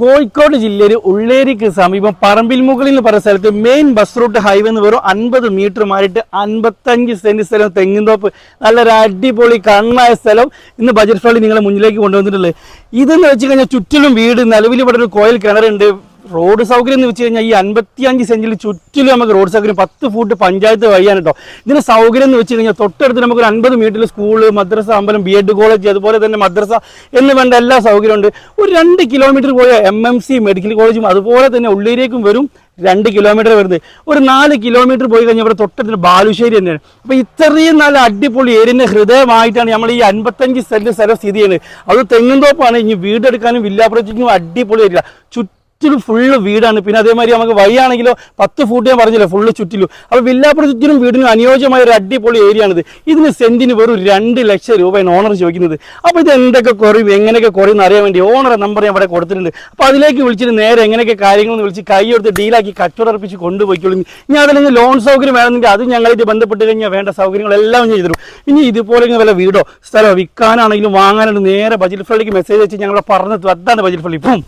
കോഴിക്കോട് ജില്ലയിൽ ഉള്ളേരിക്ക് സമീപം പറമ്പിൽ മുകളിൽ എന്ന് പറയുന്ന സ്ഥലത്ത് മെയിൻ ബസ് റൂട്ട് ഹൈവേ എന്ന് വെറും അൻപത് മീറ്റർ മാറിയിട്ട് അൻപത്തഞ്ച് സെന്റ് സ്ഥലം തെങ്ങിൻതോപ്പ്. നല്ലൊരു അടിപൊളി കണ്ണായ സ്ഥലം ഇന്ന് ബജറ്റ് ഫ്രണ്ടിൽ നിങ്ങളെ മുന്നിലേക്ക് കൊണ്ടുവന്നിട്ടുള്ളത്. ഇതെന്ന് വെച്ച് കഴിഞ്ഞാൽ ചുറ്റിലും വീട് നിലവിൽ ഇവിടെ ഒരു കോയിൽ കിണറുണ്ട്. റോഡ് സൗകര്യം എന്ന് വെച്ച് കഴിഞ്ഞാൽ ഈ അൻപത്തി അഞ്ച് സെന്റിൽ ചുറ്റിലും നമുക്ക് റോഡ് സൗകര്യം പത്ത് ഫൂട്ട് പഞ്ചായത്ത് വഴിയാണ് കേട്ടോ ഇതിന് സൗകര്യം എന്ന് വെച്ച് കഴിഞ്ഞാൽ തൊട്ടടുത്ത് നമുക്ക് ഒരു അൻപത് മീറ്ററിൽ സ്കൂൾ മദ്രസ അമ്പലം ബി എഡ് കോളേജ് അതുപോലെ തന്നെ മദ്രസ എന്ന് വേണ്ട എല്ലാ സൗകര്യം ഉണ്ട് ഒരു രണ്ട് കിലോമീറ്റർ പോയ എം എം സി മെഡിക്കൽ കോളേജും അതുപോലെ തന്നെ ഉള്ളിലേക്കും വരും രണ്ട് കിലോമീറ്റർ വരുന്നത്. ഒരു നാല് കിലോമീറ്റർ പോയി കഴിഞ്ഞാൽ ഇവിടെ തൊട്ടടുത്ത് ബാലുശ്ശേരി തന്നെയാണ്. അപ്പോൾ ഇത്രയും നല്ല അടിപൊളി ഏരിയന്റെ ഹൃദയമായിട്ടാണ് നമ്മൾ ഈ അൻപത്തഞ്ച് സെന്റ് സ്ഥലം സ്ഥിതി ചെയ്യുന്നത്. അത് തെങ്ങുംതോപ്പാണ്. ഇനി വീടെടുക്കാനും വില്ലാ പ്രൊജക്റ്റിനും അടിപൊളി ഏരിയ. ചുറ്റിലും ഫുള്ള് വീടാണ്. പിന്നെ അതേമാതിരി നമുക്ക് വഴിയാണെങ്കിലോ പത്ത് ഫൂട്ട് ഞാൻ പറഞ്ഞില്ല ഫുള്ള് ചുറ്റിലും. അപ്പോൾ വില്ലാപ്പുറം ചുറ്റിലും വീടിനും അനുയോജ്യമായ ഒരു അടിപൊളി ഏരിയ ആണിത്. ഇതിന് സെന്റിന് വെറും രണ്ട് ലക്ഷം രൂപയാണ് ഓണർ ചോദിക്കുന്നത്. അപ്പോൾ ഇത് എന്തൊക്കെ കുറയും എങ്ങനെയൊക്കെ കുറയും അറിയാൻ വേണ്ടി ഓണറെ നമ്പർ ഞാൻ ഇവിടെ കൊടുത്തിട്ടുണ്ട്. അപ്പോൾ അതിലേക്ക് വിളിച്ചിട്ട് നേരെ എങ്ങനെയൊക്കെ കാര്യങ്ങളെന്ന് വിളിച്ച് കൈ എടുത്ത് ഡീലാക്കി കച്ചവടർപ്പിച്ച് കൊണ്ടുപോയിക്കോളും. ഇനി അതല്ലെങ്കിൽ ലോൺ സൗകര്യം വേണമെങ്കിൽ അത് ഞങ്ങളായിട്ട് ബന്ധപ്പെട്ട് കഴിഞ്ഞാൽ വേണ്ട സൗകര്യങ്ങളെല്ലാം ഞാൻ ചെയ്തുതരും ഇനി ഇതുപോലെ വല്ല വീടോ സ്ഥലമോ വിൽക്കാനാണെങ്കിലും വാങ്ങാനാണെങ്കിലും നേരെ ബജറ്റ് ഫ്രണ്ടിലേക്ക് മെസ്സേജ് അയച്ച് ഞങ്ങളെ പറഞ്ഞു അതാണ് ബജറ്റ് ഫ്രണ്ടിൽ. ഇപ്പം